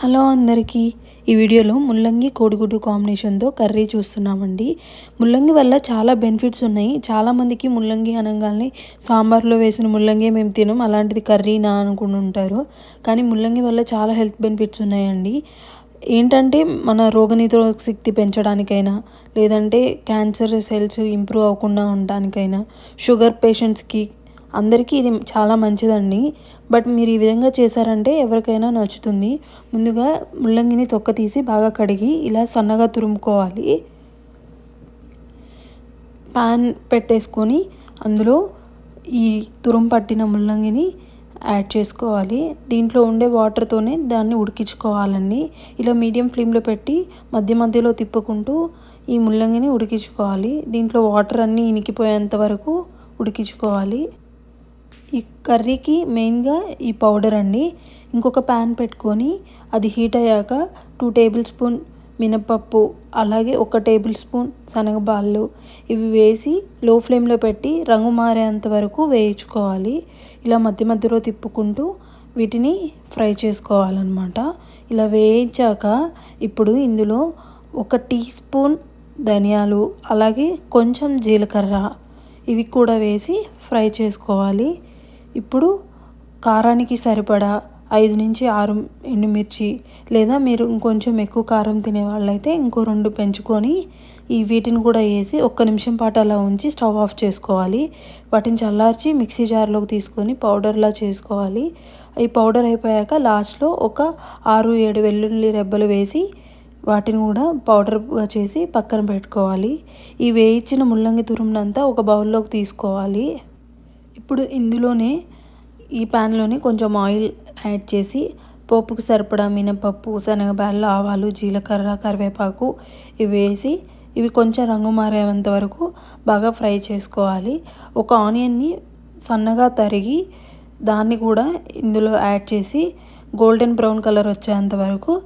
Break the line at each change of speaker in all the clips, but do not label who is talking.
Hello అందరికీ. ఈ వీడియోలో ముల్లంగి కోడిగుడ్డు కాంబినేషన్తో కర్రీ చూస్తున్నామండి. ముల్లంగి వల్ల చాలా బెనిఫిట్స్ ఉన్నాయి. చాలామందికి ముల్లంగి అనగానే సాంబార్లో వేసిన ముల్లంగి మేము తినం. అలాంటిది కర్రీనా అనుకుని ఉంటారు. కానీ ముల్లంగి వల్ల చాలా హెల్త్ బెనిఫిట్స్ ఉన్నాయండి. ఏంటంటే మన రోగనిరోధక శక్తి పెంచడానికైనా లేదంటే క్యాన్సర్ సెల్స్ ఇంప్రూవ్ అవ్వకుండా ఉండడానికైనా షుగర్ పేషెంట్స్కి అందరికీ ఇది చాలా మంచిదండి. బట్ మీరు ఈ విధంగా చేశారంటే ఎవరికైనా నచ్చుతుంది. ముందుగా ముల్లంగిని తొక్క తీసి బాగా కడిగి ఇలా సన్నగా తురుముకోవాలి. పాన్ పెట్టేసుకొని అందులో ఈ తురుము పట్టిన ముల్లంగిని యాడ్ చేసుకోవాలి. దీంట్లో ఉండే వాటర్తోనే దాన్ని ఉడికించుకోవాలండి. ఇలా మీడియం ఫ్లేమ్లో పెట్టి మధ్య మధ్యలో తిప్పుకుంటూ ఈ ముల్లంగిని ఉడికించుకోవాలి. దీంట్లో వాటర్ అన్నీ ఇనికిపోయేంత వరకు ఉడికించుకోవాలి. ఈ కర్రీకి మెయిన్గా ఈ పౌడర్ అండి. ఇంకొక ప్యాన్ పెట్టుకొని అది హీట్ అయ్యాక టూ టేబుల్ స్పూన్ మినపప్పు అలాగే ఒక టేబుల్ స్పూన్ శనగబాళ్ళు ఇవి వేసి లో ఫ్లేమ్లో పెట్టి రంగు మారేంత వరకు వేయించుకోవాలి. ఇలా మధ్య మధ్యలో తిప్పుకుంటూ వీటిని ఫ్రై చేసుకోవాలన్నమాట. ఇలా వేయించాక ఇప్పుడు ఇందులో ఒక టీ స్పూన్ ధనియాలు అలాగే కొంచెం జీలకర్ర ఇవి కూడా వేసి ఫ్రై చేసుకోవాలి. ఇప్పుడు కారానికి సరిపడా ఐదు నుంచి ఆరు ఎండుమిర్చి లేదా మీరు ఇంకొంచెం ఎక్కువ కారం తినే వాళ్ళైతే ఇంకో రెండు పెంచుకొని ఈ వీటిని కూడా వేసి ఒక్క నిమిషం పాటు అలా ఉంచి స్టవ్ ఆఫ్ చేసుకోవాలి. వాటిని చల్లార్చి మిక్సీ జార్లోకి తీసుకొని పౌడర్లా చేసుకోవాలి. ఈ పౌడర్ అయిపోయాక లాస్ట్లో ఒక ఆరు ఏడు వెల్లుల్లి రెబ్బలు వేసి వాటిని కూడా పౌడర్గా చేసి పక్కన పెట్టుకోవాలి. ఈ వేయించిన ముల్లంగి తురుమునంతా ఒక బౌల్లోకి తీసుకోవాలి. ఇప్పుడు ఇందులోనే ఈ ప్యాన్లోనే కొంచెం ఆయిల్ యాడ్ చేసి పోపుకు సరిపడా మినపప్పు శనగబాళ్ళు ఆవాలు జీలకర్ర కరివేపాకు ఇవి వేసి ఇవి కొంచెం రంగు మారేంత వరకు బాగా ఫ్రై చేసుకోవాలి. ఒక ఆనియన్ని సన్నగా తరిగి దాన్ని కూడా ఇందులో యాడ్ చేసి గోల్డెన్ బ్రౌన్ కలర్ వచ్చేంత వరకు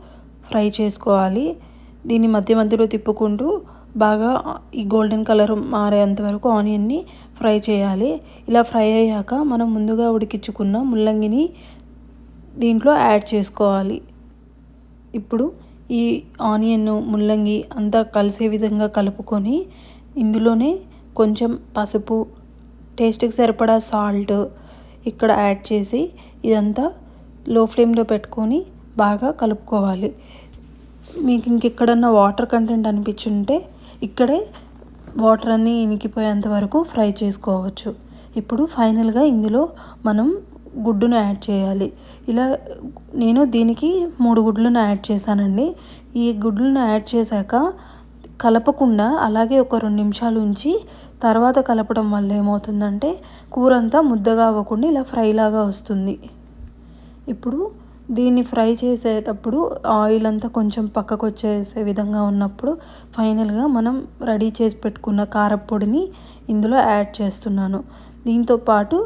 ఫ్రై చేసుకోవాలి. దీన్ని మధ్య మధ్యలో తిప్పుకుంటూ బాగా ఈ గోల్డెన్ కలర్ మారేంత వరకు ఆనియన్ని ఫ్రై చేయాలి. ఇలా ఫ్రై అయ్యాక మనం ముందుగా ఉడికించుకున్న ముల్లంగిని దీంట్లో యాడ్ చేసుకోవాలి. ఇప్పుడు ఈ ఆనియన్ ముల్లంగి అంతా కలిసే విధంగా కలుపుకొని ఇందులోనే కొంచెం పసుపు టేస్ట్కి సరిపడా సాల్ట్ ఇక్కడ యాడ్ చేసి ఇదంతా లో ఫ్లేమ్లో పెట్టుకొని బాగా కలుపుకోవాలి. మీకు ఇంకెక్కడన్నా వాటర్ కంటెంట్ అనిపించుంటే ఇక్కడే వాటర్ అన్నీ ఇనికిపోయేంత వరకు ఫ్రై చేసుకోవచ్చు. ఇప్పుడు ఫైనల్గా ఇందులో మనం గుడ్డును యాడ్ చేయాలి. ఇలా నేను దీనికి మూడు గుడ్లను యాడ్ చేశానండి. ఈ గుడ్లను యాడ్ చేశాక కలపకుండా అలాగే ఒక రెండు నిమిషాలు ఉంచి తర్వాత కలపడం వల్ల ఏమవుతుందంటే కూర అంతా ముద్దగా అవ్వకుండా ఇలా ఫ్రైలాగా వస్తుంది. ఇప్పుడు దీన్ని ఫ్రై చేసేటప్పుడు ఆయిల్ అంతా కొంచెం పక్కకు వచ్చేసే విధంగా ఉన్నప్పుడు ఫైనల్గా మనం రెడీ చేసి పెట్టుకున్న కారపొడిని ఇందులో యాడ్ చేస్తున్నాను. దీంతో పాటు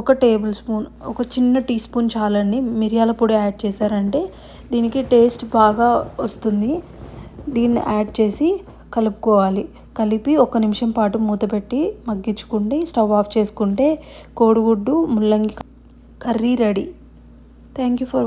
ఒక టేబుల్ స్పూన్ ఒక చిన్న టీ స్పూన్ చాలండి. మిరియాల పొడి యాడ్ చేశారంటే దీనికి టేస్ట్ బాగా వస్తుంది. దీన్ని యాడ్ చేసి కలుపుకోవాలి. కలిపి ఒక నిమిషం పాటు మూత పెట్టి మగ్గించుకుంటే స్టవ్ ఆఫ్ చేసుకుంటే కోడిగుడ్డు ముల్లంగి curry ready. Thank you for